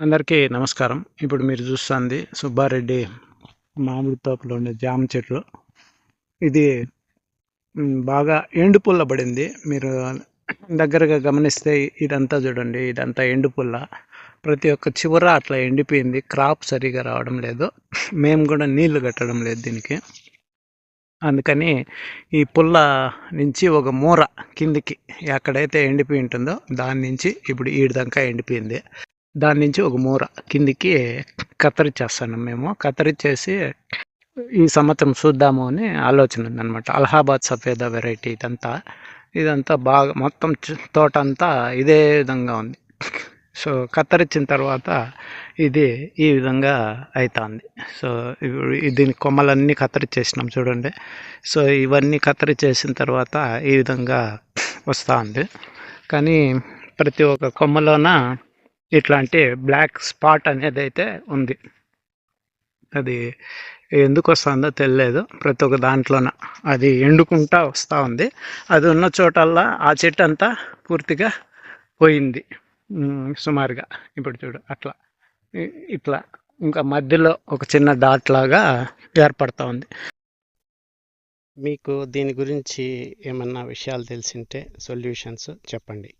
అందరికీ నమస్కారం. ఇప్పుడు మీరు చూస్తుంది సుబ్బారెడ్డి మామిడి తోటలో ఉండే జామ చెట్లు. ఇది బాగా ఎండు పుల్ల పడింది మీరు దగ్గరగా గమనిస్తే ఇదంతా చూడండి ఇదంతా ఎండు పుల్ల ప్రతి ఒక్క చివర అట్లా ఎండిపోయింది. క్రాప్ సరిగా రావడం లేదు. మేము కూడా నీళ్ళు కట్టడం లేదు దీనికి. అందుకని ఈ పుల్ల నుంచి ఒక మూర కిందికి ఎక్కడైతే ఎండిపోయి ఉంటుందో దాని నుంచి ఇప్పుడు ఈడిదాకా ఎండిపోయింది. దాని నుంచి ఒక మూర కిందికి కత్తిరించేస్తాను మేము. కత్తిరించేసి ఈ సంవత్సరం చూద్దాము అని ఆలోచన ఉందన్నమాట. అలహాబాద్ సఫేదా వెరైటీ ఇదంతా. ఇదంతా బాగా మొత్తం తోట అంతా ఇదే విధంగా ఉంది. సో కత్తిరించిన తర్వాత ఇది ఈ విధంగా అవుతుంది సో దీని కొమ్మలన్నీ కత్తిరించేసినాం చూడండి. సో ఇవన్నీ కత్తిరించేసిన తర్వాత ఈ విధంగా వస్తూ ఉంది కానీ ప్రతి ఒక్క కొమ్మలోన ఇట్లాంటి బ్లాక్ స్పాట్ అనేది అయితే ఉంది. అది ఎందుకు వస్తుందో తెలియలేదు ప్రతి ఒక్క దాంట్లోన అది ఎండుకుంటా వస్తూ ఉంది. అది ఉన్న చోటల్లా ఆ చెట్టు అంతా పూర్తిగా పోయింది. సుమారుగా. ఇప్పుడు చూడు అట్లా. ఇట్లా. ఇంకా మధ్యలో ఒక చిన్న డాట్ లాగా ఏర్పడుతూ ఉంది. మీకు దీని గురించి ఏమన్నా విషయాలు తెలిసింటే సొల్యూషన్స్ చెప్పండి.